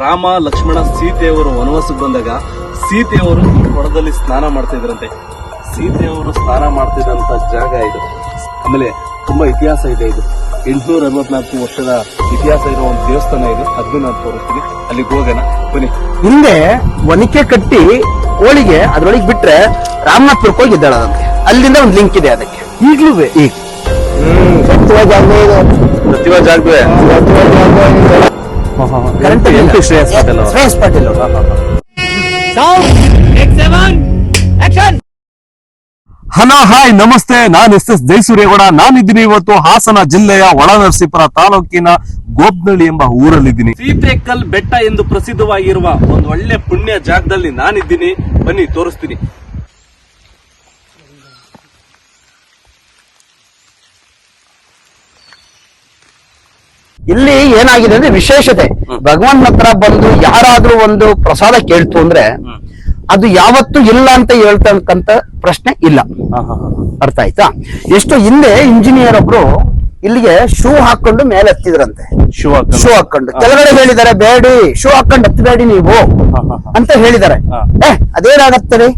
ರಾಮ ಲಕ್ಷ್ಮಣ ಸೀತೆಯವರು ವನವಾಸಕ್ಕೆ ಬಂದಾಗ ಸೀತೆಯವರು ಕೊಡದಲ್ಲಿ ಸ್ನಾನ ಮಾಡ್ತಿದ್ರಂತೆ ಸೀತೆಯವರು ಸ್ನಾನ ಮಾಡ್ತಿದ್ದಂಥ ಜಾಗ ಇದು. ಆಮೇಲೆ ತುಂಬಾ ಇತಿಹಾಸ ಇದೆ ಇದು. ಎಂಟುನೂರ ಅರವತ್ನಾಲ್ಕು ವರ್ಷದ ಇತಿಹಾಸ ಇರೋ ಒಂದು ದೇವಸ್ಥಾನ ಇದೆ. ಅದನ್ನು ನಾನು ತೋರಿಸ್ತೀನಿ. ಅಲ್ಲಿಗೆ ಹೋಗೋಣ. ಬನ್ನಿ. ಹಿಂದೆ ಒನಿಕೆ ಕಟ್ಟಿ ಹೋಳಿಗೆ ಅದರೊಳಗೆ ಬಿಟ್ರೆ ರಾಮನಾಥ್ಪುರಕ್ಕೆ ಹೋಗಿದ್ದಾಳ ಅಲ್ಲಿಂದ ಒಂದು ಲಿಂಕ್ ಇದೆ ಅದಕ್ಕೆ. ಈಗಲೂ ಈಗ ಪ್ರತಿಭಾ ಜಾಗವೇ. Current M P Shreyas Patil ಅವರು. ಶ್ರೇಯಸ್ ಪಾಟೀಲ್ ಅವರು ಹಲೋ ಹಾಯ್ ನಮಸ್ತೆ. ನಾನು ಎಸ್ ಎಸ್ ಜಯಸೂರ್ಯಗೌಡ. ನಾನಿದ್ದೀನಿ ಇವತ್ತು ಹಾಸನ ಜಿಲ್ಲೆಯ ಒಳನರಸೀಪುರ ತಾಲೂಕಿನ ಗೋಬ್ನಳ್ಳಿ ಎಂಬ ಊರಲ್ಲಿದ್ದೀನಿ. ಸೀತೆಕಲ್ ಬೆಟ್ಟ ಎಂದು ಪ್ರಸಿದ್ಧವಾಗಿರುವ ಒಂದು ಒಳ್ಳೆ ಪುಣ್ಯ ಜಾಗದಲ್ಲಿ ನಾನಿದ್ದೀನಿ. ಬನ್ನಿ ತೋರಿಸ್ತೀನಿ. ಇಲ್ಲಿ ಏನಾಗಿದೆ ಅಂದ್ರೆ ವಿಶೇಷತೆ. ಭಗವಂತನ ಹತ್ರ ಬಂದು ಯಾರಾದ್ರೂ ಒಂದು ಪ್ರಸಾದ ಕೇಳ್ತು ಅಂದ್ರೆ ಅದು ಯಾವತ್ತು ಇಲ್ಲ ಅಂತ ಹೇಳ್ತಕ್ಕಂತ ಪ್ರಶ್ನೆ ಇಲ್ಲ. ಅರ್ಥ ಆಯ್ತಾ? ಎಷ್ಟು ಹಿಂದೆ ಇಂಜಿನಿಯರ್ ಒಬ್ರು ಇಲ್ಲಿಗೆ ಶೂ ಹಾಕೊಂಡು ಮೇಲೆ ಹತ್ತಿದ್ರಂತೆ. ಶೂ ಶೂ ಹಾಕೊಂಡು ಕೆಳಗಡೆ ಹೇಳಿದಾರೆ ಬೇಡಿ ಶೂ ಹಾಕೊಂಡು ಹತ್ತಬೇಡಿ ನೀವು. ಅಂತ ಹೇಳಿದಾರೆ. ಏ ಅದೇನಾಗತ್ತದೆ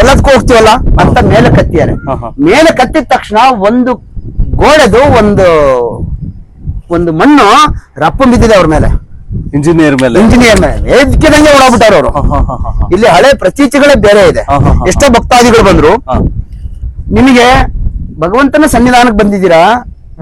ಎಲ್ಲದಕ್ಕೂ ಹೋಗ್ತೀವಲ್ಲ? ಅಂತ ಮೇಲೆ ಕತ್ತಿದ್ದಾರೆ. ಮೇಲೆ ಕತ್ತಿದ ತಕ್ಷಣ ಒಂದು ಗೋಡೆದು ಒಂದು ಒಂದು ಮಣ್ಣು ರಪ್ಪ ಬಿದ್ದಿದೆ ಅವ್ರ ಮೇಲೆ. ಇಂಜಿನಿಯರ್ ಮೇಲೆ. ಇಂಜಿನಿಯರ್ ಮೇಲೆ. ಎದ್ಕಿದಂಗೆ ಓಡಾಬಿಟ್ಟಾರ ಅವರು. ಇಲ್ಲಿ ಹಳೆ ಪ್ರತೀತಿಗಳೇ ಬೇರೆ ಇದೆ. ಎಷ್ಟೋ ಭಕ್ತಾದಿಗಳು ಬಂದ್ರು. ನಿಮಗೆ ಭಗವಂತನ ಸನ್ನಿಧಾನಕ್ಕೆ ಬಂದಿದ್ದೀರಾ?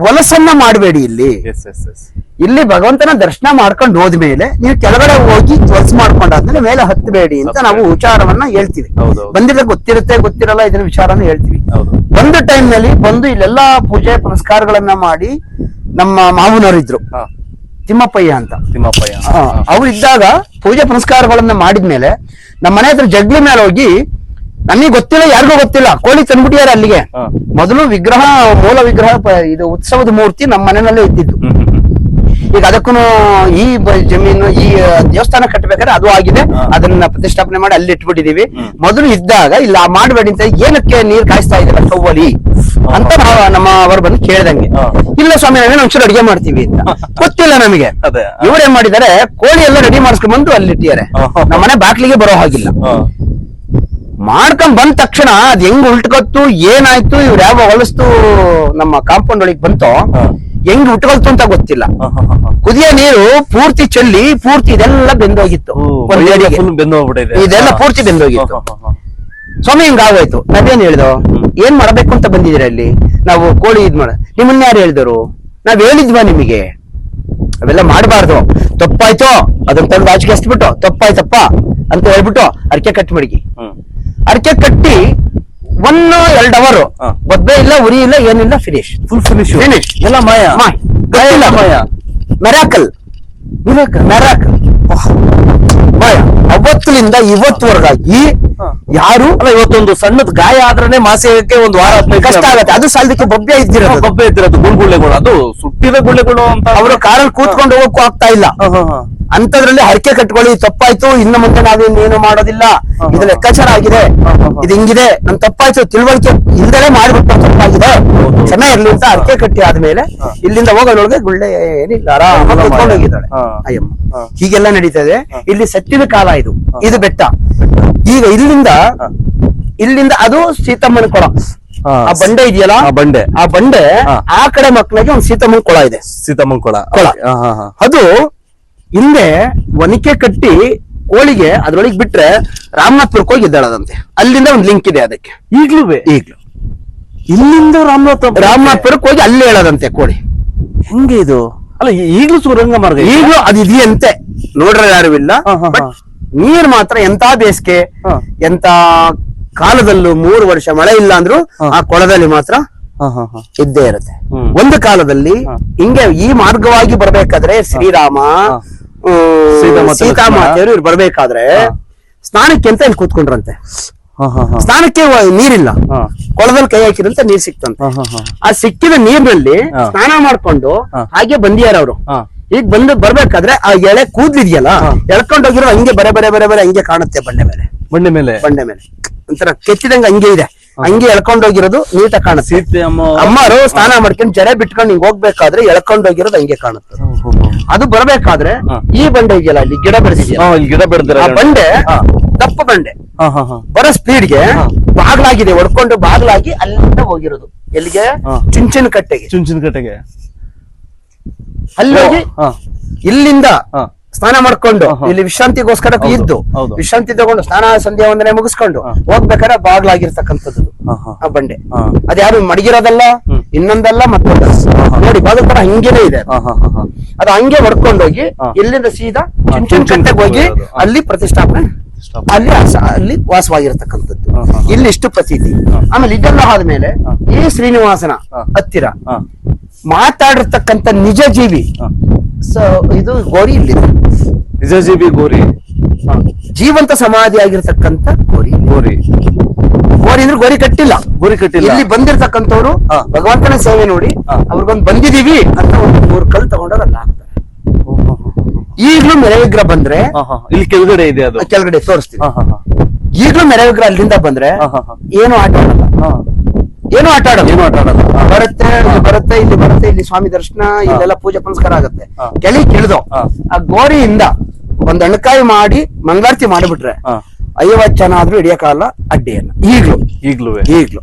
ವಲಸನ್ನ ಮಾಡಬೇಡಿ ಇಲ್ಲಿ. ಎಸ್ ಎಸ್ ಎಸ್ ಇಲ್ಲಿ ಭಗವಂತನ ದರ್ಶನ ಮಾಡ್ಕೊಂಡು ಹೋದ್ಮೇಲೆ ನೀವು ಕೆಳಗಡೆ ಹೋಗಿ ಕೆಲಸ ಮಾಡ್ಕೊಂಡಾದ್ಮೇಲೆ ಮೇಲೆ ಹತ್ತಬೇಡಿ ಅಂತ ನಾವು ವಿಚಾರವನ್ನ ಹೇಳ್ತೀವಿ. ಹೌದು ಬಂದಿದ್ರೆ ಗೊತ್ತಿರುತ್ತೆ ಗೊತ್ತಿರಲ್ಲ ಇದನ್ನ ವಿಚಾರನ ಹೇಳ್ತೀವಿ. ಬಂದ ಟೈಮ್ನಲ್ಲಿ ಬಂದು ಇಲ್ಲೆಲ್ಲಾ ಪೂಜೆ ಪುನಸ್ಕಾರಗಳನ್ನ ಮಾಡಿ ನಮ್ಮ ಮಾವನವರಿದ್ರು. ಇದ್ರು ತಿಮ್ಮಪ್ಪಯ್ಯ ಅಂತ. ತಿಮ್ಮಪ್ಪಯ್ಯ. ಅವ್ರು ಇದ್ದಾಗ ಪೂಜೆ ಪುನಸ್ಕಾರಗಳನ್ನ ಮಾಡಿದ್ಮೇಲೆ ನಮ್ಮ ಮನೆ ಹತ್ರ ಜಗ್ಲಿ ಮೇಲೆ ಹೋಗಿ ನಮಗೆ ಗೊತ್ತಿಲ್ಲ ಯಾರಿಗೂ ಗೊತ್ತಿಲ್ಲ. ಕೋಳಿ ತಂದ್ಬಿಟ್ಟಿದ್ದಾರೆ ಅಲ್ಲಿಗೆ. ಮೊದಲು ವಿಗ್ರಹ ಮೂಲ ವಿಗ್ರಹ ಇದು ಉತ್ಸವದ ಮೂರ್ತಿ ನಮ್ಮ ಮನೆಯಲ್ಲೇ ಇದ್ದಿದ್ದು. ಈಗ ಅದಕ್ಕೂ ಈ ಜಮೀನು ಈ ದೇವಸ್ಥಾನ ಕಟ್ಟಬೇಕಾದ್ರೆ ಅದು ಆಗಿದೆ. ಅದನ್ನ ಪ್ರತಿಷ್ಠಾಪನೆ ಮಾಡಿ ಅಲ್ಲಿ ಇಟ್ಬಿಟ್ಟಿದೀವಿ. ಮೊದಲು ಇದ್ದಾಗ ಇಲ್ಲ ಮಾಡಬೇಡಿ ಅಂತ ಏನಕ್ಕೆ ನೀರ್ ಕಾಯಿಸ್ತಾ ಇದ್ದಾರೆ ಕವ್ವಲಿ ಅಂತ ನಾವು ನಮ್ಮ ಅವರು ಬಂದು ಕೇಳ್ದಂಗೆ. ಇಲ್ಲ ಸ್ವಾಮಿ ನಾವೇನೋ ಒಂಚೂರು ಅಡಿಗೆ ಮಾಡ್ತೀವಿ ಅಂತ. ಗೊತ್ತಿಲ್ಲ ನಮಗೆ. ಇವ್ರೇನ್ ಮಾಡಿದಾರೆ ಕೋಳಿ ಎಲ್ಲ ರೆಡಿ ಮಾಡಿಸ್ಕೊಂಡ್ ಬಂದು ಅಲ್ಲಿ ಇಟ್ಟಿದ್ದಾರೆ. ಹಾ. ನಮ್ಮ ಮನೆ ಬಾಕ್ಲಿಗೆ ಬರೋ ಹಾಗಿಲ್ಲ. ಮಾಡ್ಕೊಂಡ್ ಬಂದ ತಕ್ಷಣ ಅದ್ ಹೆಂಗ್ ಉಲ್ಟ್ಕೊತ್ತು ಏನಾಯ್ತು ಇವ್ರ ಯಾವ ಹೊಲಸ್ತು ನಮ್ಮ ಕಾಂಪೌಂಡ್ ಒಳಗೆ ಬಂತೋ ಹೆಂಗ್ ಉಟ್ಕೊಳ್ತು ಅಂತ ಗೊತ್ತಿಲ್ಲ. ಕುದಿಯ ನೀರು ಪೂರ್ತಿ ಚೆಲ್ಲಿ ಪೂರ್ತಿ ಇದೆಲ್ಲ ಬೆಂದೋಗಿತ್ತು. ಇದೆಲ್ಲ ಪೂರ್ತಿ ಬೆಂದೋಗಿತ್ತು. ಸ್ವಾಮಿ ಹಿಂಗಾಗೋಯ್ತು ನಾವೇನ್ ಹೇಳ್ದೋ? ಏನ್ ಮಾಡ್ಬೇಕು ಅಂತ ಬಂದಿದ್ರಿ ಅಲ್ಲಿ ನಾವು ಕೋಳಿ ಇದ್ ಮಾಡ ನಿಮ್ಮನ್ನ ಯಾರು ಹೇಳಿದರು? ನಾವ್ ಹೇಳಿದ್ವಾ ನಿಮಗೆ? ಅವೆಲ್ಲ ಮಾಡಬಾರ್ದು. ತಪ್ಪಾಯ್ತು? ಅದನ್ನ ತಂದು ಆಚೆಗೆ ಹಚ್ಬಿಟ್ಟು ತಪ್ಪಾಯ್ತಪ್ಪ ಅಂತ ಹೇಳ್ಬಿಟ್ಟು ಅರ್ಕೆ ಕಟ್ ಮಡಗಿ. ಅರ್ಕೆ ಕಟ್ಟಿ ಒನ್ ಎರಡ್ ಅವರ್ ಬದ್ದೆ ಒದ್ದೆ ಇಲ್ಲ ಉರಿ ಇಲ್ಲ ಏನಿಲ್ಲ ಫಿನಿಶ್ ಫುಲ್ ಫಿನಿಶ್ ಫಿನಿಶ್ ಎಲ್ಲ ಮಾಯ? ಮಾಯ. ಮೆರಾಕಲ್. ಮೆರಾಕಲ್? ಮಾಯ ಅವತ್ತಿನಿಂದ ಇವತ್ತುವರೆಗಾಗಿ ಯಾರು ಅಲ್ಲ ಇವತ್ತೊಂದು ಸಣ್ಣದ ಗಾಯ ಆದ್ರೆ ಮಾಸಕ್ಕೆ ಒಂದು ವಾರ ಹದಿನೈದು ಕಷ್ಟ ಆಗತ್ತೆ. ಅದು ಸಾಲದಕ್ಕೆ ಬೊಬ್ಬೆ ಇದ್ದಿರೋದು. ಬೊಬ್ಬೆ ಇದ್ದಿರೋದು ಗುಳ್ಗುಳ್ಳೆಗಳು. ಅದು ಸುಟ್ಟಿದ ಗುಳ್ಳೆಗಳು ಅಂತ ಅವರು ಕಾರಲ್ಲಿ ಕೂತ್ಕೊಂಡು ಹೋಗಕ್ಕೂ ಆಗ್ತಾ ಇಲ್ಲ. ಅಂತದ್ರಲ್ಲಿ ಹರಕೆ ಕಟ್ಕೊಳ್ಳಿ ತಪ್ಪಾಯ್ತು ಇನ್ನು ಮುಂದೆ ನಾವೇನ್ ಏನು ಮಾಡೋದಿಲ್ಲ. ಇದು. ಲೆಕ್ಕಾಚಾರ ಆಗಿದೆ. ಇದು ಹಿಂಗಿದೆ. ನಮ್ ತಪ್ಪಾಯ್ತು ತಿಳುವಳಿಕೆ ಇಲ್ದಲೇ ಮಾಡಿಬಿಟ್ಟು ತಪ್ಪಾಗಿದೆ. ಚೆನ್ನಾಗಿರ್ಲಿ ಇರ್ಲಿ ಅಂತ ಹರಕೆ ಕಟ್ಟಿ ಆದ್ಮೇಲೆ ಇಲ್ಲಿಂದ ಹೋಗೋದ್ರೊಳಗೆ ಗುಳ್ಳೆ ಏನಿಲ್ಲ ಆರಾಮ ಕೂತ್ಕೊಂಡು. ಹೋಗಿದ್ದಾಳೆ. ಅಯ್ಯಮ್ಮ. ಹೀಗೆಲ್ಲ ನಡೀತದೆ ಇಲ್ಲಿ ಸತ್ಯದ ಕಾಲ ಇದು. ಇದು ಬೆಟ್ಟ. ಈಗ ಇಲ್ಲಿಂದ ಇಲ್ಲಿಂದ ಅದು ಸೀತಮ್ಮನ ಕೊಳ. ಆ ಬಂಡೆ ಇದೆಯಲ್ಲ? ಆ ಬಂಡೆ. ಆ ಬಂಡೆ ಆ ಕಡೆ ಮಕ್ಕಳಿಗೆ ಒಂದು ಸೀತಮ್ಮನ ಕೊಳ ಇದೆ. ಸೀತಮ್ಮನ ಕೊಳ. ಕೊಳ. ಅದು ಹಿಂದೆ ಒನಿಕೆ ಕಟ್ಟಿ ಕೋಳಿಗೆ ಅದ್ರೊಳಗೆ ಬಿಟ್ರೆ ರಾಮನಾಥ್ಪುರಕ್ಕೆ ಹೋಗಿ ಇದ್ದಾಳದಂತೆ ಅಲ್ಲಿಂದ ಒಂದು ಲಿಂಕ್ ಇದೆ ಅದಕ್ಕೆ. ಈಗ್ಲೂ ಈಗ್ಲೂ. ಇಲ್ಲಿಂದ ರಾಮನಾಥ ರಾಮನಾಥ್ಪುರಕ್ಕೆ ಹೋಗಿ ಅಲ್ಲಿ ಹೇಳದಂತೆ ಕೋಳಿ. ಹೆಂಗೆ ಇದು? ಅಲ್ಲ ಈಗಲೂ ಸುರಂಗ ಮಾರ್ಗ ಇದೆ. ಈಗಲೂ ಅದು ಇದೆಯಂತೆ ನೋಡ್ರೆ ಯಾರು ಇಲ್ಲ ಹಾ, ಹಾ, ಬಟ್ ಹಾ. ನೀರ್ ಮಾತ್ರ ಎಂತ ಬೇಸಿಗೆ ಹಾ. ಎಂತ ಕಾಲದಲ್ಲೂ ಮೂರು ವರ್ಷ ಮಳೆ ಇಲ್ಲ ಅಂದ್ರೂ ಹಾ. ಆ ಕೊಳದಲ್ಲಿ ಮಾತ್ರ ಹಾ, ಹಾ, ಹಾ. ಇದ್ದೇ ಇರುತ್ತೆ ಹ್ಮ್. ಒಂದು ಕಾಲದಲ್ಲಿ ಹಾ. ಹಿಂಗೆ ಈ ಮಾರ್ಗವಾಗಿ ಬರ್ಬೇಕಾದ್ರೆ ಶ್ರೀರಾಮ ಸೀತಾಮಾತೆಯವರು ಲಕ್ಷ್ಮಣ. ಇವ್ರು ಬರ್ಬೇಕಾದ್ರೆ ಸ್ನಾನಕ್ಕೆ ಅಂತ ಇಲ್ಲಿ ಕೂತ್ಕೊಂಡ್ರಂತೆ. ಸ್ನಾನಕ್ಕೆ ನೀರಿಲ್ಲ. ಕೊಳದಲ್ಲಿ ಕೈ ಹಾಕಿರಂತ ನೀರ್ ಸಿಕ್ತಂತ. ಆ ಸಿಕ್ಕಿದ ನೀರಿನಲ್ಲಿ ಸ್ನಾನ ಮಾಡ್ಕೊಂಡು ಹಾಗೆ ಬಂದಿಯಾರ ಅವರು. ಈಗ ಬಂದು ಬರ್ಬೇಕಾದ್ರೆ ಆ ಎಳೆ ಕೂದ್ಲಿದೆಯಲ್ಲ ಎಳ್ಕೊಂಡೋಗಿರೋ ಎಳ್ಕೊಂಡು ಹೋಗಿರೋ ಹಂಗೆ ಬರೆ ಬರೆ ಬರೆ ಬರೆ ಹಂಗೆ ಕಾಣುತ್ತೆ ಬಂಡೆ ಮೇಲೆ. ಬಂಡೆ ಮೇಲೆ. ಬಂಡೆ ಮೇಲೆ. ಒಂಥರ ಕೆತ್ತಿದಂಗ ಹಂಗೆ ಇದೆ. ಹಂಗೆ ಎಳ್ಕೊಂಡು ಹೋಗಿರೋದು ನೀಟ ಕಾಣುತ್ತೆ. ಅಮ್ಮರು ಸ್ನಾನ ಮಾಡ್ಕೊಂಡು ಜಡೆ ಬಿಟ್ಕೊಂಡು ಹಿಂಗ್ ಹೋಗ್ಬೇಕಾದ್ರೆ ಎಳ್ಕೊಂಡು ಹೋಗಿರೋದು ಹಂಗೆ ಕಾಣುತ್ತೆ. ಅದು ಬರಬೇಕಾದ್ರೆ ಈ ಬಂಡೆ ಇದೆಯಲ್ಲ ಇಲ್ಲಿ ಗಿಡ ಬೆಳೆಸಿದ್ಯಾ ಗಿಡ ಬೆಳೆದಿರ ಬಂಡೆ. ದಪ್ಪ ಬಂಡೆ ಬರೋ ಸ್ಪೀಡ್ಗೆ. ಬಾಗ್ಲಾಗಿದೆ ಹೊಡ್ಕೊಂಡು ಬಾಗ್ಲಾಗಿ ಅಲ್ಲಿಂದ ಹೋಗಿರೋದು ಎಲ್ಲಿಗೆ. ಚುಂಚನ ಕಟ್ಟೆಗೆ ಚುಂಚಿನ ಕಟ್ಟೆಗೆ ಅಲ್ಲಿ ಇಲ್ಲಿಂದ ಸ್ನಾನ ಮಾಡ್ಕೊಂಡು. ಇಲ್ಲಿ ವಿಶ್ರಾಂತಿಗೋಸ್ಕರ ಇದ್ದು. ವಿಶ್ರಾಂತಿ ತಗೊಂಡು ಸ್ನಾನ ಸಂಧ್ಯಾ ವಂದನೆ ಮುಗಿಸ್ಕೊಂಡು. ಹೋಗ್ಬೇಕಾದ್ರೆ ಬಾಗ್ಲಾಗಿರ್ತಕ್ಕಂಥದ್ದು ಆ ಬಂಡೆ ಅದ್ಯಾರು ಮಡಗಿರೋದಲ್ಲ. ಇನ್ನೊಂದಲ್ಲ ಮತ್ತೊಂದ ನೋಡಿ ಬಾಗಿಲು ಕೂಡ ಹಂಗೇನೆ ಇದೆ ಅದು ಹಂಗೆ ಹೊಡ್ಕೊಂಡೋಗಿ. ಇಲ್ಲಿಂದ ಸೀದಾ ಚುಂಚನ ಕಟ್ಟೆಗೆ ಹೋಗಿ ಅಲ್ಲಿ ಪ್ರತಿಷ್ಠಾಪನೆ. ಅಲ್ಲಿ ಅಲ್ಲಿ ವಾಸವಾಗಿರತಕ್ಕಂಥದ್ದು. ಇಲ್ಲಿ ಇಷ್ಟು ಪ್ರತೀತಿ. ಆಮೇಲೆ ಇದೆಲ್ಲ ಆದ್ಮೇಲೆ. ಈ ಶ್ರೀನಿವಾಸನ. ಹತ್ತಿರ ಮಾತಾಡಿರ್ತಕ್ಕಂಥ ನಿಜ ಜೀವಿ. ಇದು ಗೋರಿ ಇಲ್ಲಿದೆ ನಿಜ ಜೀವಿ ಗೋರಿ. ಜೀವಂತ ಸಮಾಧಿ ಆಗಿರ್ತಕ್ಕಂಥ ಗೋರಿ. ಗೋರಿ. ಗೋರಿ ಅಂದ್ರೆ ಗೋರಿ ಕಟ್ಟಿಲ್ಲ. ಗೋರಿ ಕಟ್ಟಿಲ್ಲ. ಇಲ್ಲಿ ಬಂದಿರ್ತಕ್ಕಂಥವ್ರು. ಭಗವಂತನ ಸೇವೆ ನೋಡಿ. ಅವ್ರಿಗೊಂದು ಬಂದಿದೀವಿ ಅಂತ ಒಂದು ಮೂರು ಕಲ್ ತಗೊಂಡವ್ರು ಅಲ್ಲ ಹಾಕ್ತಾರೆ. ಈಗ್ಲೂ ಮೆರೆ ವಿಗ್ರಹ ಬಂದ್ರೆ ಇಲ್ಲಿ ಕೆಳಗಡೆ ಇದೆ ಅದು. ಕೆಳಗಡೆ ತೋರಿಸ್ತೀನಿ. ಹಾ ಹಾ ಹಾ. ಈಗ್ಲೂ ಮೆರೆ ವಿಗ್ರಹ ಅಲ್ಲಿಂದ ಬಂದ್ರೆ. ಏನು ಆಟ ಆಡಲ್ಲ. ಏನು ಆಟ ಆಡಲ್ಲ. ಏನು ಆಟ ಆಡೋದು ಬರುತ್ತೆ ಇಲ್ಲಿ ಬರುತ್ತೆ ಇಲ್ಲಿ ಬರುತ್ತೆ ಇಲ್ಲಿ ಸ್ವಾಮಿ ದರ್ಶನ ಇಲ್ಲೆಲ್ಲ ಪೂಜೆ ಪುನಸ್ಕಾರ ಆಗುತ್ತೆ. ಕೆಳಿ ಕಿಳಿದು ಆ ಗೋರಿಯಿಂದ ಒಂದ್ ಅಣಕಾಯಿ ಮಾಡಿ ಮಂಗಳಾರತಿ ಮಾಡಿಬಿಟ್ರೆ ಐವತ್ತು ಐವತ್ ಜನ ಆದ್ರೂ ಹಿಡಿಯಕ್ಕಾಗಲ್ಲ ಅಡ್ಡಿಯನ್ನ ಈಗ್ಲೂ. ಈಗ್ಲೂ ಈಗ್ಲೂ.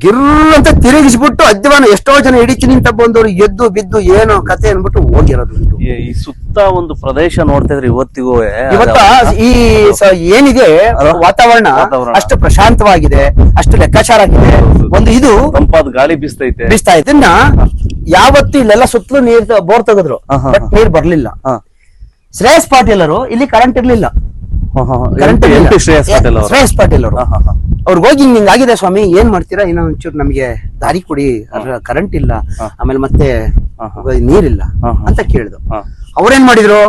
ಗಿರ್ ಅಂತ ತಿರುಗಿಸ್ಬಿಟ್ಟು ಅದ್ಯವಾನ ಎಷ್ಟೋ ಜನ ಇಡಿಚಿ ನಿಂತ ಬಂದವರು ಎದ್ದು ಬಿದ್ದು ಏನೋ ಕತೆ ಅನ್ಬಿಟ್ಟು ಹೋಗಿರೋದು ಉಂಟು. ಈ ಈ ಸುತ್ತ ಒಂದು ಪ್ರದೇಶ ನೋಡ್ತಾ ಇದ್ರೆ ಇವತ್ತಿಗೂ ಇವತ್ತ ಈ ಸ- ಏನಿದೆ? ವಾತಾವರಣ ವಾತಾವರಣ. ಅಷ್ಟು ಪ್ರಶಾಂತವಾಗಿದೆ ಅಷ್ಟು ಲೆಕ್ಕಾಚಾರ ಆಗಿದೆ ಒಂದು ಇದು ತಂಪಾದ ಗಾಳಿ ಬೀಸ್ತೈತೆ ಬಿಸ್ತಾ ಇದೆ ಇದನ್ನ ಯಾವತ್ತು ಇಲ್ಲೆಲ್ಲ ಸುತ್ತಲೂ ನೀರ್ ತ- ಬೋರ್ ತೆಗೆದ್ರು ಹಾ, ಹಾ, ಬಟ್ ಹಾ. ನೀರ್ ಬರ್ಲಿಲ್ಲ ಹಾ ಶ್ರೇಯಸ್ ಪಾಟೀಲ್ ಅವರು ಇಲ್ಲಿ ಕರೆಂಟ್ ಇರ್ಲಿಲ್ಲ ಹಾ, ಹಾ, ಹಾ. Current M P Shreyas Patil ಅವರು ಶ್ರೇಯಸ್ ಪಾಟೀಲ್ ಅವರು ಹಾ, ಹಾ, ಹಾ. ಅವ್ರಿಗೆ ಹೋಗಿ ಹಿಂಗ್ ಆಗಿದೆ ಸ್ವಾಮಿ ಏನ್ ಮಾಡ್ತೀರಾ ಏನೋ ಒಂಚೂರು ನಮ್ಗೆ ದಾರಿ ಕೊಡಿ ಕರೆಂಟ್ ಇಲ್ಲ. ಆಮೇಲೆ ಮತ್ತೆ. ನೀರಿಲ್ಲ. ಅಂತ ಕೇಳಿದ್ರು. ಅವ್ರೇನ್ ಮಾಡಿದ್ರು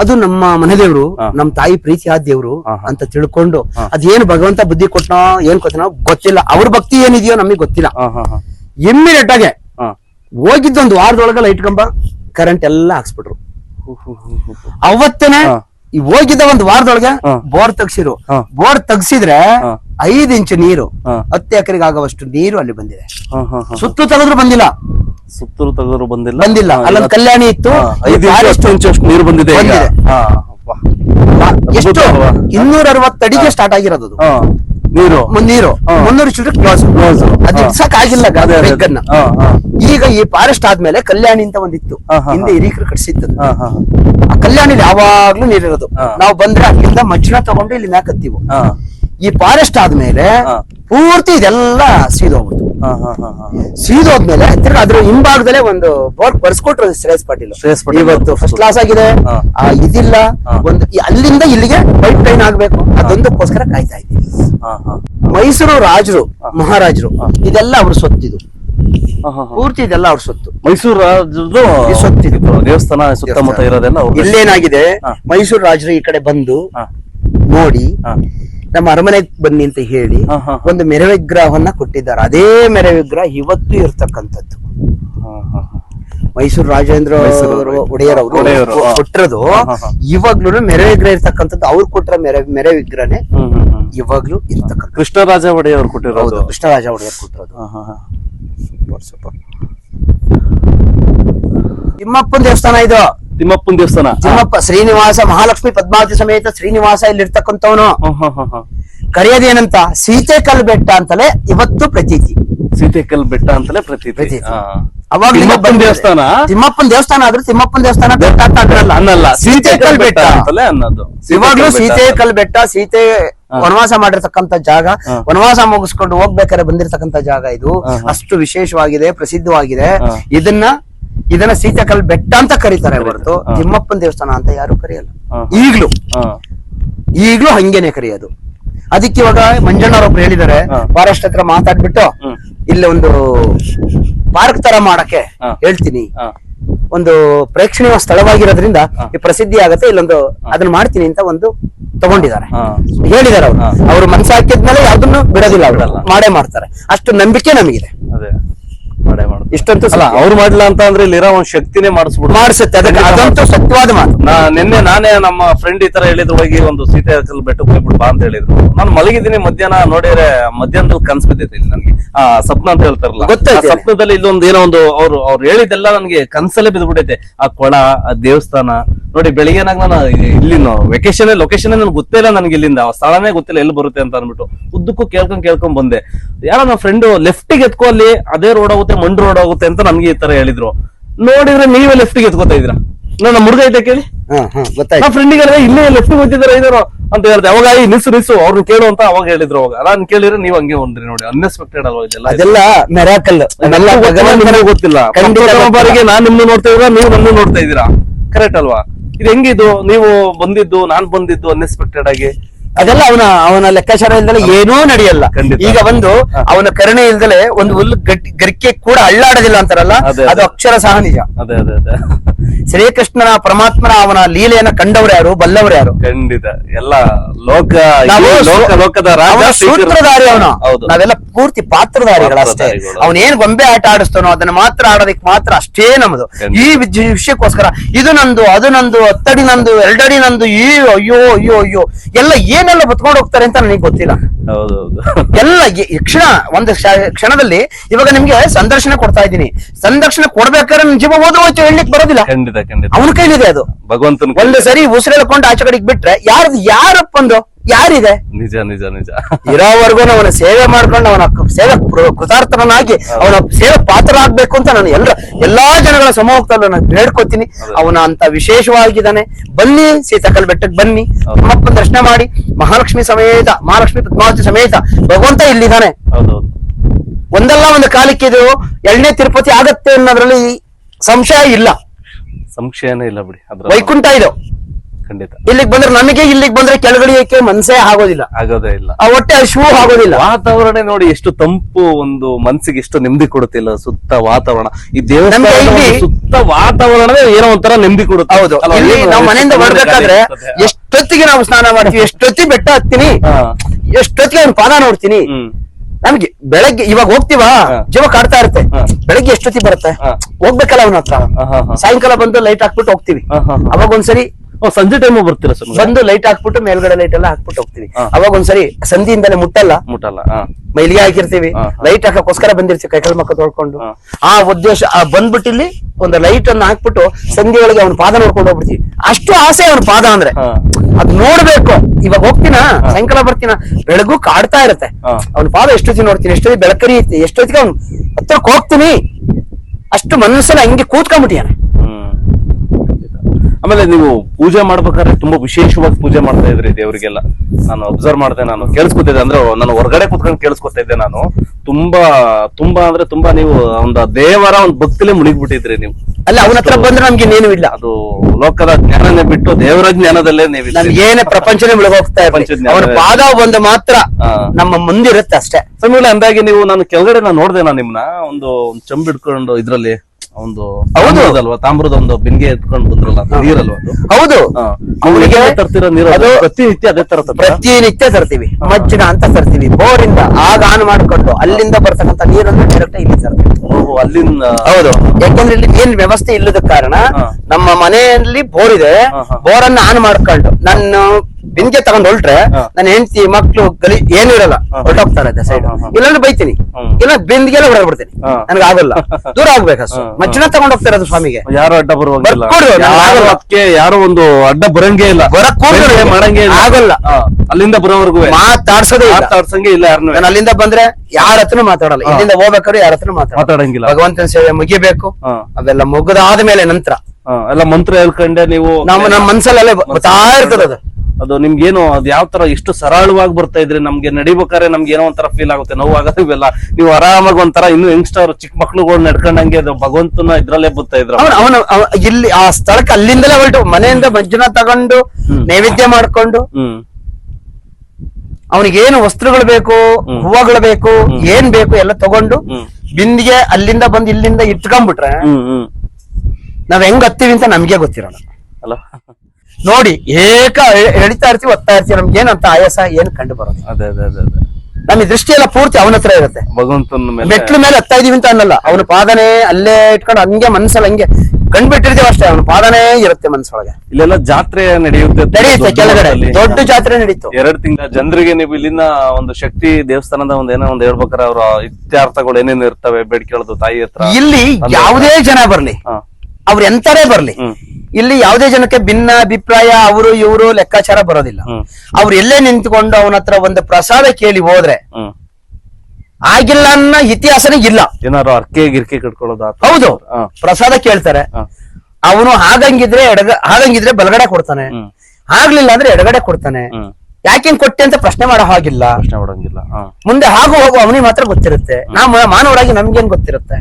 ಅದು ನಮ್ಮ ಮನೆದೇವ್ರು. ನಮ್ ತಾಯಿ ಪ್ರೀತಿಯಾದ ದೇವ್ರು ಹಾ, ಹಾ. ಅಂತ ತಿಳ್ಕೊಂಡು. ಅದೇನು ಭಗವಂತ ಬುದ್ಧಿ ಕೊಟ್ಟನೋ ಏನ್ ಕೊಟ್ಟನೋ ಗೊತ್ತಿಲ್ಲ ಅವ್ರ ಭಕ್ತಿ ಏನಿದೆಯೋ ನಮಗೆ ಗೊತ್ತಿಲ್ಲ. ಇಮ್ಮಿಡಿಯೇಟ್ ಆಗಿ ಹೋಗಿದ್ದೊಂದು ವಾರದೊಳಗೆ ಲೈಟ್ ಕಂಬ ಕರೆಂಟ್ ಎಲ್ಲ ಹಾಕ್ಸ್ಬಿಟ್ರು. ಅವತ್ತೇನೆ ಈ ಹೋಗಿದ್ದ ಒಂದು ವಾರದೊಳಗೆ ಬೋರ್ ತಗ್ಸಿರು ಬೋರ್ ತೆಗ್ಸಿದ್ರೆ. ಐದು ಇಂಚು ನೀರು. ಹತ್ತು ಎಕರೆಗೆ ಆಗುವಷ್ಟು ನೀರು ಅಲ್ಲಿ ಬಂದಿದೆ. ಹಾ, ಹಾ, ಹಾ. ಸುತ್ತು ತೆಗೆದ್ರು ಬಂದಿಲ್ಲ. ಸುತ್ತಲೂ ತೆಗೆದ್ರು ಬಂದಿಲ್ಲ? ಬಂದಿಲ್ಲ. ಅಲ್ಲೊಂದು ಕಲ್ಯಾಣಿ ಇತ್ತು. ಐದು ಇಂಚು ನೀರು ಬಂದಿದೆ. ಎಷ್ಟು? ಇನ್ನೂರ ಅರವತ್ತು ಅಡಿಗೆ ಸ್ಟಾರ್ಟ್ ಆಗಿರೋದು. ನೀರು. ನೀರು. ಮುನ್ನೂರು ಚುಟ್ಟಿ ಕ್ಲೋಸ್ ಕ್ಲೋಸ್ ಅದು. ಇಡ್ಸಕ್ ಆಗಿಲ್ಲ. ಈಗ ಈ ಫಾರೆಸ್ಟ್ ಆದ್ಮೇಲೆ ಕಲ್ಯಾಣಿ ಅಂತ ಒಂದಿತ್ತು. ಹಿಂದೆ. ಹಿರೀಕರು ಕಟ್ಸಿತ್ತು ಆ ಕಲ್ಯಾಣಿಲಿ ಯಾವಾಗ್ಲೂ ನೀರಿರೋದು. ನಾವು ಬಂದ್ರೆ ಅಲ್ಲಿಂದ ಮಜ್ಜಿನ ತಗೊಂಡು ಇಲ್ಲಿ ಮ್ಯಾಕ್ ಹತ್ತೀವಿ. ಹಾ, ಈ ಫಾರೆಸ್ಟ್ ಆದ್ಮೇಲೆ ಪೂರ್ತಿ ಇದೆಲ್ಲ ಸೀದೋಗ್ಬಿಟ್ಟು. ಸೀದೋದ್ಮೇಲೆ ತಿರ್ಗಾ ಅದ್ರ ಹಿಂಭಾಗದಲ್ಲೇ ಒಂದು ಬೋರ್ಡ್ ಬರ್ಸ್ಕೊಟ್ರು ಶ್ರೇಯಸ್ ಪಾಟೀಲ್. ಶ್ರೇಯಸ್ ಪಾಟೀಲ್. ಇವತ್ತು ಫಸ್ಟ್ ಕ್ಲಾಸ್ ಆಗಿದೆ. ಆ, ಇದಿಲ್ಲ. ಒಂದು ಅಲ್ಲಿಂದ ಇಲ್ಲಿಗೆ ವೈಟ್ ಟ್ರೈನ್ ಆಗ್ಬೇಕು. ಅದೊಂದಕ್ಕೋಸ್ಕರ ಕಾಯ್ತಾ ಇದ್ದೀವಿ. ಮೈಸೂರು ರಾಜರು ಮಹಾರಾಜರು. ಇದೆಲ್ಲ ಅವ್ರ ಸೊತ್ತಿದು ಹಾ. ಪೂರ್ತಿ ಇದೆಲ್ಲ ಅವ್ರ ಸೊತ್ತು ಮೈಸೂರು ರಾಜರದು ಸುತ್ತಿದೆ. ದೇವಸ್ಥಾನ ಸುತ್ತಮುತ್ತ ಇರೋದೆಲ್ಲ. ಇಲ್ಲೇನಾಗಿದೆ ಮೈಸೂರು ರಾಜರು ಈ ಕಡೆ ಬಂದು ನೋಡಿ. ನಮ್ಮ ಅರಮನೆಗೆ ಬನ್ನಿ ಅಂತ ಹೇಳಿ. ಒಂದು ಮೆರೆ ವಿಗ್ರಹವನ್ನ ಕೊಟ್ಟಿದ್ದಾರೆ ಅದೇ ಮೆರೆ ವಿಗ್ರಹ ಇವತ್ತು ಇರ್ತಕ್ಕಂಥದ್ದು. ಮೈಸೂರು ರಾಜೇಂದ್ರ ಅವರು ಒಡೆಯರ್ ಅವರು ಕೊಟ್ಟಿರೋದು. ಇವಾಗ್ಲೂ ಮೆರೆ ವಿಗ್ರಹ ಇರ್ತಕ್ಕಂಥದ್ದು ಅವ್ರು ಕೊಟ್ಟಿರೋ ಮೆರೆ ಮೆರೆ ವಿಗ್ರಹನೇ. ಇವಾಗ್ಲೂ ಇರ್ತಕ್ಕಂಥ ಕೃಷ್ಣರಾಜ ಒಡೆಯರ್ ಕೊಟ್ಟಿರೋದು ಕೃಷ್ಣರಾಜ ಒಡೆಯರ್ ಕೊಟ್ಟಿರೋದು ಸೂಪರ್ ಸೂಪರ್ ಹಾ. ತಿಮ್ಮಪ್ಪನ ದೇವಸ್ಥಾನ ಇದು ತಿಮ್ಮಪ್ಪನ ದೇವಸ್ಥಾನ. ತಿಮ್ಮಪ್ಪ ಶ್ರೀನಿವಾಸ ಮಹಾಲಕ್ಷ್ಮಿ ಪದ್ಮಾವತಿ ಸಮೇತ ಶ್ರೀನಿವಾಸ ಇಲ್ಲಿ ಇರ್ತಕ್ಕಂಥವನು ಹಾ, ಹಾ, ಹಾ, ಹಾ. ಕರೆಯೋದೇನಂತ ಸೀತೆಕಲ್ ಬೆಟ್ಟ ಅಂತಲೇ ಇವತ್ತು ಪ್ರತೀತಿ. ಸೀತೆಕಲ್ ಬೆಟ್ಟ ಅಂತಲೇ ಪ್ರತೀತಿ. ಅವಾಗ ತಿಮ್ಮಪ್ಪನ ದೇವಸ್ಥಾನ. ತಿಮ್ಮಪ್ಪನ ದೇವಸ್ಥಾನ ಆದ್ರೂ ತಿಮ್ಮಪ್ಪನ ದೇವಸ್ಥಾನ ಬೆಟ್ಟ ಅಂತ ಅನ್ನಲ್ಲ. ಅನ್ನಲ್ಲ ಸೀತೆಕಲ್ ಬೆಟ್ಟ. ಅಂತಲೇ ಅನ್ನೋದು. ಇವಾಗ್ಲೂ ಸೀತೆಕಲ್ ಬೆಟ್ಟ. ಸೀತೆ. ವನವಾಸ ಮಾಡಿರ್ತಕ್ಕಂಥ ಜಾಗ. ವನವಾಸ ಮುಗಿಸ್ಕೊಂಡು ಹೋಗ್ಬೇಕಾದ್ರೆ ಬಂದಿರತಕ್ಕಂಥ ಜಾಗ ಇದು. ಅಷ್ಟು ವಿಶೇಷವಾಗಿದೆ ಪ್ರಸಿದ್ಧವಾಗಿದೆ. ಇದನ್ನ ಇದನ್ನ ಸೀತಾಕಲ್ ಬೆಟ್ಟ ಅಂತ ಕರೀತಾರೆ. ಹೊರತು. ತಿಮ್ಮಪ್ಪನ ದೇವಸ್ಥಾನ ಅಂತ ಯಾರು ಕರೆಯಲ್ಲ. ಈಗ್ಲೂ. ಈಗ್ಲೂ ಹಂಗೇನೆ ಕರೆಯೋದು. ಅದಕ್ಕೆ ಇವಾಗ ಮಂಜಣ್ಣವ್ರೊಬ್ರು ಹೇಳಿದ್ದಾರೆ ಹೇಳಿದಾರೆ ಫಾರೆಸ್ಟ್ ಹತ್ರ ಮಾತಾಡ್ಬಿಟ್ಟು. ಇಲ್ಲಿ ಒಂದು ಪಾರ್ಕ್ ತರ ಮಾಡಕ್ಕೆ. ಹೇಳ್ತೀನಿ. ಒಂದು ಪ್ರೇಕ್ಷಣೀಯ ಸ್ಥಳವಾಗಿರೋದ್ರಿಂದ ಈ ಪ್ರಸಿದ್ಧಿ ಆಗತ್ತೆ ಇಲ್ಲೊಂದು ಅದನ್ನ ಮಾಡ್ತೀನಿ ಅಂತ ಒಂದು ತಗೊಂಡಿದ್ದಾರೆ. ಹೇಳಿದಾರೆ ಹೇಳಿದ್ದಾರೆ ಅವರು. ಅವ್ರು ಮನ್ಸಾಕಿದ್ಮೇಲೆ ಮನ್ಸು ಯಾವ್ದನ್ನು ಬಿಡೋದಿಲ್ಲ ಅವ್ರಲ್ಲ. ಮಾಡೇ ಮಾಡ್ತಾರೆ. ಅಷ್ಟು ನಂಬಿಕೆ ನಮಗಿದೆ. ಮಾಡೇ ಮಾಡ್ತಾರೆ. ಇಷ್ಟಂತೂ ಅಲ್ಲ. ಅವ್ರು ಮಾಡ್ಲಾ ಅಂತ ಅಂದ್ರೆ ಇಲ್ಲಿರೋ ಒಂದ್ ಶಕ್ತಿನೇ ಮಾಡಿಸ್ಬಿಡು. ಮಾಡಿಸುತ್ತೆ. ಅದಕ್ಕೆ ಅದಂತೂ ಸತ್ಯವಾದ ಮಾತು. ನಾ ನಿನ್ನೆ ನಾನೇ ನಮ್ಮ ಫ್ರೆಂಡ್ ಈ ತರ ಹೇಳಿದ್ರು ಹೋಗಿ ಒಂದು ಸೀತೆ ಹಚ್ಚಲು ಬೆಟ್ಟಕ್ಕೆ ಹೋಗ್ಬಿಟ್ಟು ಬಾ ಅಂತ ಹೇಳಿದ್ರು. ನಾನು ಮಲಗಿದ್ದೀನಿ ಮಧ್ಯಾಹ್ನ ನೋಡಿದ್ರೆ ಮಧ್ಯಾಹ್ನದಲ್ಲಿ ಕನ್ಸ್ ಬಿದ್ದೈತೆ ಇಲ್ಲಿ ನನಗೆ. ಆ ಸ್ವಪ್ನ ಅಂತ ಹೇಳ್ತಾರಲ್ಲ. ಗೊತ್ತಾಯ್ತು. ಆ ಸ್ವಪ್ನದಲ್ಲಿ ಇಲ್ಲೊಂದು ಏನೋ ಒಂದು ಅವ್ರು ಅವ್ರು ಹೇಳಿದ್ದೆಲ್ಲ ನನಗೆ ಕನ್ಸಲ್ಲೇ ಬಿದ್ಬಿಟ್ಟೈತೆ ಆ ಕೊಳ ಆ ದೇವಸ್ಥಾನ ನೋಡಿ ಬೆಳಿಗ್ಗೆನಾಗ ನಾನು ಇಲ್ಲಿ ವೆಕೇಶನ್ ಲೊಕೇಶನ್ ನನ್ಗೆ ಗೊತ್ತೇ ಇಲ್ಲ ನನಗೆ ಇಲ್ಲಿಂದ. ಆ ಸ್ಥಳನೇ ಗೊತ್ತಿಲ್ಲ ಎಲ್ಲಿ ಬರುತ್ತೆ ಅಂತ ಅನ್ಬಿಟ್ಟು ಉದ್ದಕ್ಕೂ ಕೇಳ್ಕೊಂಡ್ ಕೇಳ್ಕೊಂಡ್ ಬಂದೆ. ಯಾರೋ ನನ್ನ ಫ್ರೆಂಡ್ ಲೆಫ್ಟಿಗೆ ಎತ್ಕೊ ಅಲ್ಲಿ ಅದೇ ರೋಡ್ ಹೋಗುತ್ತೆ ಮಂಡ್ ರೋಡ್ ಹೋಗುತ್ತೆ ಅಂತ ನಮ್ಗೆ ಈ ತರ ಹೇಳಿದ್ರು. ನೋಡಿದ್ರೆ ನೀವೇ ಲೆಫ್ಟಿಗೆ ಎತ್ಕೋತಾ ಇದ್ರ ನನ್ನ ಮುರುಗ ಐತೆ ಕೇಳಿ? ಹಾ ಹಾ ಗೊತ್ತಾಯ್ತು. ನಾ ಫ್ರೆಂಡಿಗೆ ಇಲ್ಲೇ ಲೆಫ್ಟ್ ಹೋಗ್ತಿದಾರೆ ಇದ್ರು ಅಂತ ಹೇಳ್ದೆ. ಅವಾಗ ಈ ನಿಲ್ಸು ನಿಲ್ಸು ಅವ್ರನ್ನ ಕೇಳು ಅಂತ ಅವಾಗ ಹೇಳಿದ್ರು ಅವಾಗ. ನಾನು ಕೇಳಿದ್ರೆ ನೀವ್ ಹಂಗೆ ಒಂದ್ರಿ ನೋಡಿ. ಅನ್ಎಕ್ಸ್ಪೆಕ್ಟೆಡ್ ಅಲ್ವಾ ಇದೆಲ್ಲ? ಅದೆಲ್ಲ ಮೆರಾಕಲ್ ಗೊತ್ತಿಲ್ಲ, ನಿಮ್ಗೂ ಗೊತ್ತಿಲ್ಲ. ಖಂಡಿತ ಪ್ರಪ್ರಥಮ ಗೊತ್ತಿಲ್ಲ. ಬಾರಿಗೆ ನಾನ್ ನಿಮ್ನ ನೋಡ್ತಾ ಇದ್ರ ನೀವು ನನ್ನ ನೋಡ್ತಾ ಇದೀರಾ ಕರೆಕ್ಟ್ ಅಲ್ವಾ? ಇದು ಹೆಂಗಿದು? ನೀವು ಬಂದಿದ್ದು ನಾನ್ ಬಂದಿದ್ದು ಅನ್ಎಕ್ಸ್ಪೆಕ್ಟೆಡ್ ಆಗಿ? ಅದೆಲ್ಲ ಅವನ ಅವನ ಲೆಕ್ಕಾಚಾರ ಇಲ್ದಲೆ ಏನೂ ನಡೆಯಲ್ಲ. ಈಗ ಒಂದು ಅವನ ಕರುಣೆ ಇಲ್ದಲೆ ಒಂದು ಹುಲ್ಲು ಗಟ್ಟಿ ಗರಿಕೆ ಕೂಡ ಅಳ್ಳಾಡೋದಿಲ್ಲ ಅಂತಾರಲ್ಲ ಅದು ಅಕ್ಷರ ಸಹ ನಿಜ. ಅದೇ ಅದೇ ಅದೇ. ಶ್ರೀಕೃಷ್ಣನ ಪರಮಾತ್ಮನ ಅವನ ಲೀಲೆಯನ್ನ ಕಂಡವ್ರು ಯಾರು? ಬಲ್ಲವ್ರು ಯಾರು? ಖಂಡಿತ. ಎಲ್ಲ ಲೋಕ ಲೋಕದ ಸೂತ್ರಧಾರಿ ಅವನು. ನಾವೆಲ್ಲ ಪೂರ್ತಿ ಪಾತ್ರಧಾರಿಗಳಷ್ಟೇ. ಪಾತ್ರಧಾರಿಗಳು. ಅವನೇನ್ ಗೊಂಬೆ ಆಟ ಆಡಿಸ್ತಾನೋ ಅದನ್ನ ಮಾತ್ರ ಆಡೋದಕ್ಕೆ ಮಾತ್ರ ಅಷ್ಟೇ ನಮ್ದು. ಈ ವಿಷಯಕ್ಕೋಸ್ಕರ ಇದು ನಂದು ಅದು ನಂದು ಹತ್ತಡಿ ನಂದು ಎರಡಡಿ ನಂದು ಈ ಅಯ್ಯೋ ಅಯ್ಯೋ ಅಯ್ಯೋ. ಎಲ್ಲ ಏನೆಲ್ಲ ಬತ್ಕೊಂಡು ಹೋಗ್ತಾರೆ ಅಂತ ನನಗೆ ಗೊತ್ತಿಲ್ಲ. ಹೌದೌದು. ಎಲ್ಲ ಕ್ಷಣ ಒಂದ್ ಕ್ಷಣದಲ್ಲಿ ಇವಾಗ ನಿಮ್ಗೆ ಸಂದರ್ಶನ ಕೊಡ್ತಾ ಇದ್ದೀನಿ. ಸಂದರ್ಶನ ಕೊಡ್ಬೇಕಾದ್ರೆ ನಿಮ್ ಜೀವ ಹೋದ್ರೆ ಹೋಯ್ತು ಹೇಳಲಿಕ್ಕೆ ಬರೋದಿಲ್ಲ. ಖಂಡಿತ ಖಂಡಿತ. ಅವನ ಕೈಲಿದೆ ಅದು. ಭಗವಂತನ ಒಂದು ಸರಿ ಉಸಿರೆಳ್ಕೊಂಡು ಆಚೆ ಕಡೆಗೆ ಬಿಟ್ರೆ ಯಾರ್ದು ಯಾರಪ್ಪಂದು ಯಾರಿದೆ? ನಿಜ ನಿಜ ನಿಜ. ಇರೋವರೆಗೂ ಅವನ ಸೇವೆ ಮಾಡ್ಕೊಂಡು ಅವನ ಸೇವೆ ಕೃತಾರ್ಥನಾಗಿ ಅವನ ಸೇವೆ ಪಾತ್ರ ಆಗ್ಬೇಕು ಅಂತ ನಾನು ಎಲ್ಲ ಎಲ್ಲಾ ಜನಗಳ ಸಮೂಹದಲ್ಲಿ ನಾನು ಬೇಡ್ಕೊತೀನಿ. ಅವನ ಅಂತ ವಿಶೇಷವಾಗಿದ್ದಾನೆ. ಬನ್ನಿ ಸೀತಾಕಲ್ ಬೆಟ್ಟಕ್ಕೆ ಬನ್ನಿ. ಹೌದು. ಅಮ್ಮಪ್ಪನ ದರ್ಶನ ಮಾಡಿ. ಮಹಾಲಕ್ಷ್ಮಿ ಸಮೇತ ಮಹಾಲಕ್ಷ್ಮಿ ಪದ್ಮಾವತಿ ಸಮೇತ ಭಗವಂತ ಇಲ್ಲಿದ್ದಾನೆ. ಹೌದೌದು ಒಂದಲ್ಲ ಒಂದು ಕಾಲಕ್ಕೆ ಇದು ಎರಡನೇ ತಿರುಪತಿ ಆಗತ್ತೆ ಅನ್ನೋದ್ರಲ್ಲಿ ಸಂಶಯ ಇಲ್ಲ. ಸಂಶಯನೇ ಇಲ್ಲ ಬಿಡಿ. ವೈಕುಂಠ ಇದು. ಖಂಡಿತ ಇಲ್ಲಿಗೆ ಬಂದ್ರೆ ನಮಗೆ ಇಲ್ಲಿಗೆ ಬಂದ್ರೆ ಕೆಳಗಡೆಯಕ್ಕೆ ಮನ್ಸೇ ಆಗೋದಿಲ್ಲ ಆಗೋದೇ ಇಲ್ಲ ಆ ಹೊಟ್ಟೆ ಶೂ ಆಗೋದಿಲ್ಲ ವಾತಾವರಣ ನೋಡಿ ಎಷ್ಟು ತಂಪು ಒಂದು ಮನ್ಸಿಗೆ ಎಷ್ಟು ನೆಮ್ಮದಿ ಕೊಡುತ್ತಿಲ್ಲ ಸುತ್ತ ವಾತಾವರಣ ಈ ನಮ್ಗೆ ದೇವಸ್ಥಾನ ಇಲ್ಲಿ- ಸುತ್ತ ವಾತಾವರಣವೇ ಏನೋ ಒಂಥರ ನೆಮ್ಮದಿ ಕೊಡುತ್ತೆ ಹೌದು ಅಲ್ವಾ? ಇಲ್ಲಿ ಏನು ನಾವು ಮನೆಯಿಂದ ಎಷ್ಟು. ಎಷ್ಟೊತ್ತಿಗೆ ನಾವು ಸ್ನಾನ ಮಾಡ್ತೀವಿ ಎಷ್ಟೊತ್ತಿಗೆ ಬೆಟ್ಟ ಹತ್ತೀನಿ ಹಾ. ಎಷ್ಟೊತ್ತಿಗೆ ಅವ್ನ ಪಾದ ನೋಡ್ತೀನಿ ಹ್ಮ್ ನಮ್ಗೆ ಬೆಳಗ್ಗೆ ಇವಾಗ ಹೋಗ್ತೀವಾ ಹಾ. ಜೀವ ಕಾಡ್ತಾ ಇರುತ್ತೆ ಹಾ. ಬೆಳಗ್ಗೆ ಎಷ್ಟೊತ್ತಿ ಬರುತ್ತೆ ಹಾ. ಹೋಗ್ಬೇಕಲ್ಲ ಅವನ ಹತ್ರ ಹಾ, ಹಾ, ಹಾ. ಸಾಯಂಕಾಲ ಬಂದು ಲೈಟ್ ಹಾಕ್ಬಿಟ್ಟು ಹೋಗ್ತೀವಿ ಹಾ, ಹಾ, ಹಾ. ಅವಾಗ ಒಂದ್ಸರಿ ಸಂಜೆ ಟೈಮ್ ಬರ್ತೀರಾ ಸರ್ ಬಂದು ಲೈಟ್ ಹಾಕ್ಬಿಟ್ಟು ಮೇಲ್ಗಡೆ ಲೈಟ್ ಎಲ್ಲ ಹಾಕ್ಬಿಟ್ಟು ಹೋಗ್ತೀವಿ. ಅವಾಗ ಒಂದ್ಸರಿ ಸಂಧಿಯಿಂದಲೇ ಮುಟ್ಟಲ್ಲ. ಮುಟ್ಟಲ್ಲ ಮೈಲಿಗೆ ಹಾಕಿರ್ತೀವಿ. ಲೈಟ್ ಹಾಕೋಸ್ಕರ ಬಂದಿರ್ತೀವಿ ಕೈಕಾಲ್ ಮಕ್ಕ ತೊಳ್ಕೊಂಡು. ಆ ಉದ್ದೇಶ ಆ ಬಂದ್ಬಿಟ್ಟು ಇಲ್ಲಿ ಒಂದು ಲೈಟ್ ಅನ್ನ ಹಾಕ್ಬಿಟ್ಟು ಸಂಧಿ ಒಳಗೆ ಅವ್ನ ಪಾದ ನೋಡ್ಕೊಂಡು ಹೋಗ್ಬಿಡ್ತೀವಿ. ಅಷ್ಟು ಆಸೆ ಅವ್ನ ಪಾದ ಅಂದ್ರೆ. ಅದ್ ನೋಡ್ಬೇಕು. ಇವಾಗ ಹೋಗ್ತೀನ? ಸಾಯಂಕಾಲ ಬರ್ತೀನ? ಬೆಳಗು ಕಾಡ್ತಾ ಇರತ್ತೆ. ಅವ್ನ ಪಾದ ಎಷ್ಟೊತ್ತಿಗೆ ನೋಡ್ತೀನಿ? ಎಷ್ಟೊತ್ತಿ ಬೆಳಕರಿ ಐತಿ? ಎಷ್ಟೊತ್ತಿಗೆ ಅವ್ನು ಹತ್ರಕ್ಕೆ ಹೋಗ್ತೀನಿ? ಅಷ್ಟು ಮನಸ್ಸಲ್ಲಿ ಹಂಗೆ ಕೂತ್ಕೊಂಡ್ಬಿಟ್ಟಿಯಾನೆ. ಆಮೇಲೆ ನೀವು ಪೂಜೆ ಮಾಡ್ಬೇಕಾದ್ರೆ ತುಂಬಾ ವಿಶೇಷವಾಗಿ ಪೂಜೆ ಮಾಡ್ತಾ ಇದ್ರಿ ದೇವರಿಗೆಲ್ಲ. ನಾನು ಅಬ್ಸರ್ವ್ ಮಾಡಿದೆ ನಾನು ಕೇಳಿಸ್ಕೊತಿದ್ದೆ ಅಂದ್ರೆ ನಾನು ಹೊರಗಡೆ ಕುತ್ಕೊಂಡು ಕೇಳಿಸ್ಕೊತಾ ಇದ್ದೆ ನಾನು. ತುಂಬಾ ತುಂಬಾ ಅಂದ್ರೆ ತುಂಬಾ ನೀವು ಒಂದು ದೇವರ ಒಂದು ಭಕ್ತಿಲೇ ಮುಳುಗ್ಬಿಟ್ಟಿದ್ರಿ ನೀವು. ಅಲ್ಲ ಅವನ ಹತ್ರ ಬಂದ್ರೆ ನಮ್ಗೆ ಇನ್ನೇನು ಇಲ್ಲ. ಅದು ಲೋಕದ ಜ್ಞಾನನೇ ಬಿಟ್ಟು ದೇವರ ಜ್ಞಾನದಲ್ಲೇ ನೀವು ನಮ್ಗೇನೆ ಪ್ರಪಂಚನೇ ಮುಳುಗೋಗ್ತಾ ಅವನ ಪಾದ ಒಂದು ಮಾತ್ರ. ನಮ್ಮ ಮುಂದಿರುತ್ತೆ ಅಷ್ಟೇ. ಸಮಯ ಅಂದಾಗೆ ನೀವು ನಾನು ಕೆಳಗಡೆ ನಾನು ನೋಡ್ದೆ ನಾನು ನಿಮ್ನ ಒಂದು ಚಂಬಿಡ್ಕೊಂಡು ಇದ್ರಲ್ಲಿ. ಒಂದು ಹೌದು. ತಾಮ್ರದಲ್ವಾ ತಾಮ್ರದ ಒಂದು ಬಿನ್ಗೆ ಎತ್ಕೊಂಡು ಬಂದ್ರಲ್ಲ ಅದು ನೀರಲ್ವಾ ಅದು ಹೌದು ಹಾ. ತರ್ತಿರೋ ನೀರು ಅದು ಅದು ಪ್ರತಿನಿತ್ಯ ಅದೇ ತರ ತರ್ತೀರಾ? ಪ್ರತಿನಿತ್ಯ ತರ್ತೀವಿ ಮಜ್ಜಿನ ಅಂತ ತರ್ತೀವಿ ಬೋರಿಂದ ಆಗ ಆನ್ ಮಾಡ್ಕೊಂಡು ಅಲ್ಲಿಂದ ಬರ್ತಕ್ಕಂಥ ನೀರನ್ನು ಡೈರೆಕ್ಟ್ ಇಲ್ಲಿ ತರ್ತೀವಿ ಓಹೋ, ಅಲ್ಲಿಂದ ಹೌದು ಯಾಕಂದ್ರೆ ಇಲ್ಲಿ ಏನ್ ವ್ಯವಸ್ಥೆ ಇಲ್ಲದ ಕಾರಣ ಹಾ. ನಮ್ಮ ಮನೆಯಲ್ಲಿ ಬೋರ್ ಇದೆ ಹಾ, ಹಾ. ಬೋರ್ ಅನ್ನ ಆನ್ ಮಾಡ್ಕೊಂಡು ನನ್ನ ಬಿನ್ಗೆ ತಗೊಂಡ್ ಹೊಲ್ಟ್ರೆ. ನನ್ನ ಹೆಂಡತಿ ಮಕ್ಳು ಗಲಿ ಏನು ಇರಲ್ಲ. ಹೊರಟೋಗ್ತಾರೆ ಸೈಡ್. ಇಲ್ಲಾಂದ್ರೆ ಬೈತೀನಿ. ಇಲ್ಲ ಬಿಂದಿಗೆಲ್ಲ ಹೊರಡ್ಬಿಡ್ತೀನಿ ನನ್ಗೆ ನನಗೆ ಆಗಲ್ಲ. ದೂರ ಆಗ್ಬೇಕಷ್ಟು. ಮಜ್ಜನ ತಗೊಂಡ್ ಹೋಗ್ತಾರೆ ಅದು ಸ್ವಾಮಿಗೆ. ಯಾರು ಅಡ್ಡ ನಾನು ಯಾರು ಒಂದು ಅಡ್ಡ ಬರಂಗೇ ಇಲ್ಲ. ಮಾಡಂಗೆ ಆಗಲ್ಲ. ಅಲ್ಲಿಂದ ಬರೋವರೆಗೂ ಮಾತಾಡ್ಸೋದೇ ಮಾತಾಡ್ಸಂಗೆ ಇಲ್ಲ ಯಾರು ನಾನು ಅಲ್ಲಿಂದ ಬಂದ್ರೆ ಯಾರ ಹತ್ರನೂ ಮಾತಾಡಲ್ಲ. ಇಲ್ಲಿಂದ ಹೋಗ್ಬೇಕಾದ್ರೆ ಯಾರ ಹತ್ರ ಮಾತಾಡಂಗಿಲ್ಲ. ಭಗವಂತನ ಸೇವೆ ಮುಗಿಬೇಕು. ಅವೆಲ್ಲ ಮುಗಿದಾದ ಮೇಲೆ ನಂತರ ಎಲ್ಲ ಮಂತ್ರ ಹೇಳ್ಕೊಂಡೆ ನೀವು. ನಮ್ಮ ನಮ್ಮ ಮನ್ಸಲ್ಲೇ ಗೊತ್ತಾ ಇರ್ತದ ಅದು. ಅದು ನಿಮ್ಗೇನು ಅದ್ ಯಾವ ತರ ಎಷ್ಟು ಸರಳವಾಗಿ ಬರ್ತಾ ಇದ್ರಿ ನಮ್ಗೆ ನಡಿಬೇಕಾದ್ರೆ ನಮ್ಗೆ ಏನೋ ಒಂಥರ ಫೀಲ್ ಆಗುತ್ತೆ. ನೋವು ಆಗೋದು ಇವೆಲ್ಲ ನೀವು ಆರಾಮಾಗಿ ಒಂಥರ ಇನ್ನು ಯಂಗ್ಸ್ಟರ್ ಚಿಕ್ಕ ಮಕ್ಳುಗಳು ನಡ್ಕೊಂಡಂಗೆ ಅದು ಭಗವಂತನ ಇದ್ರಲ್ಲೇ ಬರ್ತಾ ಇದ್ರು. ಅವನು ಅವನು ಇಲ್ಲಿ ಆ ಸ್ಥಳಕ್ಕೆ ಅಲ್ಲಿಂದಲೇ ಹೊರಟು. ಮನೆಯಿಂದ ಮಜ್ಜನ ತಗೊಂಡು ನೈವೇದ್ಯ ಮಾಡ್ಕೊಂಡು. ಅವನಿಗೇನು ಅವನಿಗೆ ಏನು ವಸ್ತ್ರಗಳು ಬೇಕು. ಹೂವಗಳು ಬೇಕು ಏನ್ ಬೇಕು ಎಲ್ಲ ತಗೊಂಡು. ಬಿಂದಿಗೆ ಅಲ್ಲಿಂದ ಬಂದು ಇಲ್ಲಿಂದ ಇಟ್ಕೊಂಡ್ಬಿಟ್ರೆ ನಾವ್ ಹೆಂಗ್ ಹತ್ತೀವಿ ಅಂತ ನಮ್ಗೆ ಗೊತ್ತಿರೋಣ ಅಲ್ಲ ನೋಡಿ ಏಕ ಹೇಳ್ತಾ ಎಳಿತಾ ಇರ್ತೀವಿ ಒತ್ತಾ ಇರ್ತೀವಿ ನಮ್ಗೆ ಏನಂತ ಆಯಾಸ ಏನ್ ಕಂಡು ಬರೋದು ಅದೇ ಅದೇ ಅದೇ ಅದೇ. ನಮ್ಮ ದೃಷ್ಟಿ ಎಲ್ಲ ಪೂರ್ತಿ ಅವನ ಹತ್ರ ಇರುತ್ತೆ. ಭಗವಂತನ ಮೇಲೆ ಮೆಟ್ಲ ಮೇಲೆ ಹತ್ತಾ ಇದೀವಿ ಅಂತ ಅನ್ನಲ್ಲ. ಅವನ ಪಾದನೆ ಅಲ್ಲೇ ಇಟ್ಕೊಂಡು ಹಂಗೆ ಮನ್ಸಲ್ಲಿ ಹಂಗೆ ಕಂಡ್ಬಿಟ್ಟಿರ್ತೀವಿ ಅಷ್ಟೇ ಅವನ ಪಾದನೆ ಇರುತ್ತೆ ಮನ್ಸೊಳಗೆ. ಇಲ್ಲೆಲ್ಲ ಜಾತ್ರೆ ನಡೆಯುತ್ತೆ ನಡೆಯುತ್ತೆ ಕೆಳಗಡೆ. ದೊಡ್ಡ ಜಾತ್ರೆ ನಡೀತು. ಎರಡ್ ತಿಂಗಳ ಜನರಿಗೆ ನೀವು ಇಲ್ಲಿನ ಒಂದು ಶಕ್ತಿ ದೇವಸ್ಥಾನದ ಒಂದ್ ಏನೋ ಒಂದ್ ಹೇಳ್ಬೇಕಾರೆ ಅವ್ರ ಇತ್ಯಾರ್ಥಗಳು ಏನೇನು ಇರ್ತವೆ ಬೇಡ್ಕೊಳ್ಳೋದು ತಾಯಿ ಹತ್ರ. ಇಲ್ಲಿ ಯಾವುದೇ ಜನ ಬರ್ಲಿ. ಅವ್ರ ಎಂತಾರೆ ಬರ್ಲಿ. ಇಲ್ಲಿ ಯಾವುದೇ ಜನಕ್ಕೆ ಭಿನ್ನ ಅಭಿಪ್ರಾಯ ಅವರು ಇವರು ಲೆಕ್ಕಾಚಾರ ಬರೋದಿಲ್ಲ. ಅವ್ರು ಎಲ್ಲೇ ನಿಂತ್ಕೊಂಡು ಅವನ ಹತ್ರ ಒಂದು ಪ್ರಸಾದ ಕೇಳಿ ಹೋದ್ರೆ ಆಗಿಲ್ಲ ಅನ್ನೋ ಇತಿಹಾಸನೇ ಇಲ್ಲ. ಏನಾರು ಅರ್ಕೆ ಗಿರ್ಕೆ ಕಟ್ಕೊಳ್ಳೋದು ಹೌದು. ಪ್ರಸಾದ ಕೇಳ್ತಾರೆ. ಅವನು ಹಾಗಂಗಿದ್ರೆ ಎಡಗ ಹಾಗಂಗಿದ್ರೆ ಬಲಗಡೆ ಕೊಡ್ತಾನೆ. ಆಗ್ಲಿಲ್ಲ ಅಂದ್ರೆ ಎಡಗಡೆ ಕೊಡ್ತಾನೆ. ಯಾಕೆ ಕೊಟ್ಟೆ ಅಂತ ಪ್ರಶ್ನೆ ಮಾಡೋ ಹಾಗಿಲ್ಲ. ಪ್ರಶ್ನೆ ಮಾಡೋಂಗಿಲ್ಲ. ಮುಂದೆ ಹಾಗು ಹೋಗು ಅವನಿಗೆ ಮಾತ್ರ ಗೊತ್ತಿರುತ್ತೆ. ನಾವು ಮಾನವರಾಗಿ ನಮ್ಗೇನ್ ಗೊತ್ತಿರುತ್ತೆ?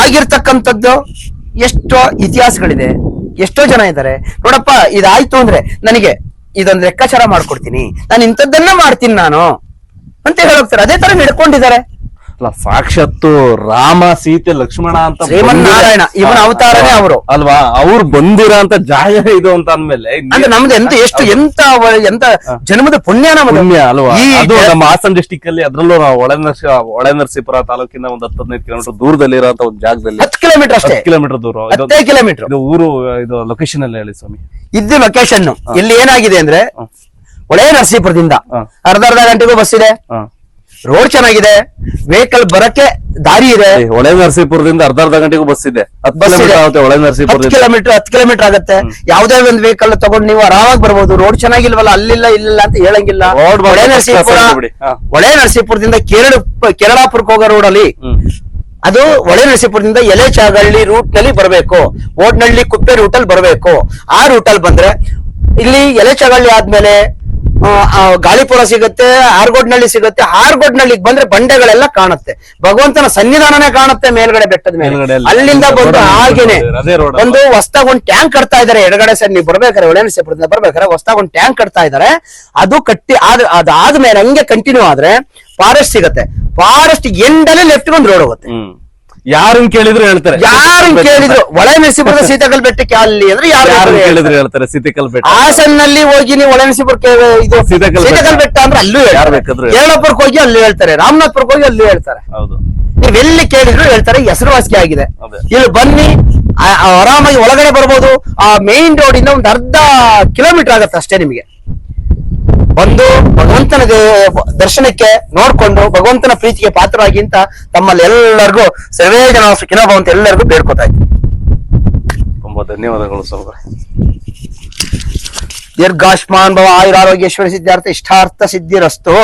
ಆಗಿರ್ತಕ್ಕಂಥದ್ದು ಎಷ್ಟೋ ಇತಿಹಾಸಗಳಿದೆ, ಎಷ್ಟೋ ಜನ ಇದ್ದಾರೆ. ನೋಡಪ್ಪ, ಇದಾಯ್ತು ಅಂದ್ರೆ ನನಗೆ ಇದೊಂದು ಲೆಕ್ಕಾಚಾರ ಮಾಡ್ಕೊಡ್ತೀನಿ. ನಾನು ಇಂಥದ್ದನ್ನ ಮಾಡ್ತೀನಿ ನಾನು. ಅಂತ ಹೇಳೋಗ್ತಾರೆ ಅದೇ ತರ ನಡ್ಕೊಂಡಿದ್ದಾರೆ ಅಲ್ಲ ಸಾಕ್ಷಾತ್ತು ರಾಮ ಸೀತೆ ಲಕ್ಷ್ಮಣ ಅಂತ ಶ್ರೀಮನ್ನಾರಾಯಣ, ಇವನ ಅವತಾರನೇ ಅವರು. ಅಲ್ವಾ? ಅವ್ರು ಬಂದಿರೋ ಅಂತ ಜಾಯ ಇದು ಅಂತ ಅಂದ್ಮೇಲೆ ಅಂದ್ರೆ ನಮ್ದು ಎಂತ ಎಷ್ಟು ಎಂತ ಎಂತ ಜನ್ಮದ ಪುಣ್ಯ ನಮ್ಮ ಪುಣ್ಯ ಅಲ್ವಾ? ಅದು ನಮ್ಮ ಹಾಸನ ಡಿಸ್ಟಿಕ್ ಅಲ್ಲಿ ಅದ್ರಲ್ಲೂ ನಾವು ಒಳ ನರಸಿ ಒಳ ನರಸೀಪುರ ತಾಲೂಕಿನ ಒಂದು ಹತ್ತು ಹದಿನೈದು ಕಿಲೋಮೀಟರ್ ದೂರದಲ್ಲಿರೋ ಒಂದು ಜಾಗದಲ್ಲಿ ಹತ್ತು ಕಿಲೋಮೀಟರ್ ಅಷ್ಟೇ. ಕಿಲೋಮೀಟರ್ ದೂರ. ಹತ್ತೇ ಕಿಲೋಮೀಟರ್ ಇದು ಊರು ಇದು ಲೊಕೇಶನ್ ಅಲ್ಲಿ ಹೇಳಿ ಸ್ವಾಮಿ. ಇದ್ದ ಲೊಕೇಶನ್ ಇಲ್ಲಿ ಏನಾಗಿದೆ ಅಂದ್ರೆ ಒಳ್ಳೆ ನರಸೀಪುರದಿಂದ ಅರ್ಧ ಅರ್ಧ ಗಂಟೆಗೂ ಬಸ್ ಇದೆ. ರೋಡ್ ಚೆನ್ನಾಗಿದೆ ವೆಹಿಕಲ್ ಬರಕ್ಕೆ ದಾರಿ ಇದೆ. ಹೊಳೆ ನರಸೀಪುರದಿಂದ ಅರ್ಧ ಅರ್ಧ ಗಂಟೆಗೂ ಬಸ್ ಇದೆ. ಹತ್ತು ಬಸ್ ಕಿಲೋಮೀಟರ್ ಆಗುತ್ತೆ ಹೊಳೆ ಹತ್ತು ನರಸೀಪುರದಿಂದ. ಕಿಲೋಮೀಟರ್ ಹತ್ತು ಕಿಲೋಮೀಟರ್ ಆಗುತ್ತೆ. ಯಾವ್ದೇ ಒಂದು ವೆಹಿಕಲ್ ತಗೊಂಡು ನೀವು ಆರಾಮಾಗಿ ಬರ್ಬೋದು. ರೋಡ್ ಚೆನ್ನಾಗಿಲ್ವಲ್ಲ ಅಲ್ಲಿಲ್ಲ ಇಲ್ಲಿಲ್ಲ ಅಂತ ಹೇಳಂಗಿಲ್ಲ. Road ಮಾತ್ರ ಒಳೆ ನರಸೀಪುರ ಹೊಳೆ ಬಿಡಿ. ಹಾ. ಒಳೆ ನರಸೀಪುರದಿಂದ ಕೇರಳ ಕೇರಳಾಪುರಕ್ಕೆ ಹೋಗೋ ರೋಡ್ ಅಲ್ಲಿ ಅದು ಒಳೆ ನರಸೀಪುರದಿಂದ ಎಲೆ ಚಾಗಳ್ಳಿ ರೂಟ್ನಲ್ಲಿ ಬರಬೇಕು. ಓಡ್ನಳ್ಳಿ ಕುಪ್ಪೆ ರೂಟ್ ಅಲ್ಲಿ ಬರಬೇಕು. ಆ ರೂಟ್ ಅಲ್ಲಿ ಬಂದ್ರೆ ಇಲ್ಲಿ ಎಲೆ ಚಾಗಳ್ಳಿ ಆದ್ಮೇಲೆ ಗಾಳಿಪುರ ಸಿಗುತ್ತೆ ಆರ್ಗೋಡ್ನಳ್ಳಿ ಸಿಗುತ್ತೆ ಆರ್ಗೋಡ್ನಳ್ಳಿಗೆ ಬಂದ್ರೆ ಬಂಡೆಗಳೆಲ್ಲ ಕಾಣುತ್ತೆ. ಭಗವಂತನ ಸನ್ನಿಧಾನನೇ ಕಾಣುತ್ತೆ ಮೇಲ್ಗಡೆ ಬೆಟ್ಟದ ಮೇಲೆ. ಅಲ್ಲಿಂದ ಬಂದು ಹಾಗೇನೆ ಅದೇ? ಒಂದು ಹೊಸ್ತಾಗ ಒಂದು ಟ್ಯಾಂಕ್ ಕಟ್ತಾ ಇದಾರೆ. ಎಡಗಡೆ ಸರ್ ನೀವು ಬರ್ಬೇಕಾರೆ ಒಳೆ ನರಸೀಪುರದಿಂದ ಬರ್ಬೇಕಾರೆ ಹೊಸ್ದಾಗ್ ಒಂದು ಟ್ಯಾಂಕ್ ಕಟ್ತಾ ಇದಾರೆ. ಅದು ಕಟ್ಟಿ ಆದ ಅದಾದ್ಮೇಲೆ ಹಂಗೆ ಕಂಟಿನ್ಯೂ ಆದ್ರೆ ಫಾರೆಸ್ಟ್ ಸಿಗತ್ತೆ. ಫಾರೆಸ್ಟ್ ಎಂಡಲ್ಲಿ ಲೆಫ್ಟ್ ಒಂದು ರೋಡ್ ಹೋಗುತ್ತೆ. ಯಾರನ್ ಕೇಳಿದ್ರು ಹೇಳ್ತಾರೆ. ಯಾರು ಕೇಳಿದ್ರು? ಒಳ ನರಸೀಪುರದ ಸೀತಾಕಲ್ ಬೆಟ್ಟಕ್ಕೆ ಅಲ್ಲಿ ಅಂದ್ರೆ ಯಾರು ಯಾರು? ಕೇಳಿದ್ರು ಹೇಳ್ತಾರೆ ಸೀತಕಲ್ ಬೆಟ್ಟ. ಹಾಸನ್ನಲ್ಲಿ ಹೋಗಿ ನೀವು ಒಳ ನರಸೀಪುರಕ್ಕೆ ಇದು ಸೀತಾಕಲ್ ಬೆಟ್ಟ. ಸೀತಾಕಲ್ ಬೆಟ್ಟ ಅಂದ್ರೆ ಅಲ್ಲೂ ಯಾರು ಹೇಳ್ತಾರೆ ಬೇಕಾದ್ರೂ ಹೇಳ್ತಾರೆ. ಹೋಗಿ ಅಲ್ಲಿ ಹೇಳ್ತಾರೆ. ರಾಮನಾಥ್ಪುರಕ್ಕೆ ಹೋಗಿ ಅಲ್ಲಿ ಹೇಳ್ತಾರೆ. ಹೌದು. ನೀವೆಲ್ಲಿ ಕೇಳಿದ್ರು ಹೇಳ್ತಾರೆ. ಹೆಸರುವಾಸಿ ಆಗಿದೆ. ಅದೇ. ಇಲ್ಲಿ ಬನ್ನಿ. ಆ- ಆ ಆರಾಮಾಗಿ ಒಳಗಡೆ ಬರ್ಬೋದು. ಆ ಮೇನ್ ರೋಡ್ ಇಂದ ಒಂದು ಅರ್ಧ ಕಿಲೋಮೀಟರ್ ಆಗತ್ತೆ ಅಷ್ಟೇ ನಿಮಗೆ. ಒಂದು ಭಗವಂತನ ದರ್ಶನಕ್ಕೆ ನೋಡ್ಕೊಂಡು ಭಗವಂತನ ಪ್ರೀತಿಗೆ ಪಾತ್ರರಾಗಿ ಅಂತ ತಮ್ಮಲ್ಲಿ ಎಲ್ಲರಿಗೂ ಸರ್ವೇ ಜನ ಸುಖಿನ ಭವಂತ ಎಲ್ಲರಿಗೂ ಬೇಡ್ಕೊತಾ ಇದ್ದೀನಿ. ತುಂಬಾ ಧನ್ಯವಾದಗಳು ಸ್ವಲ್ಪ ದೀರ್ಘಾಶ್ಮಾನ್ ಭವ ಆಯುರಾರೋಗ್ಯೇಶ್ವರ ಸಿದ್ಧಾರ್ಥ ಇಷ್ಟಾರ್ಥ ಸಿದ್ಧಿರಸ್ತು.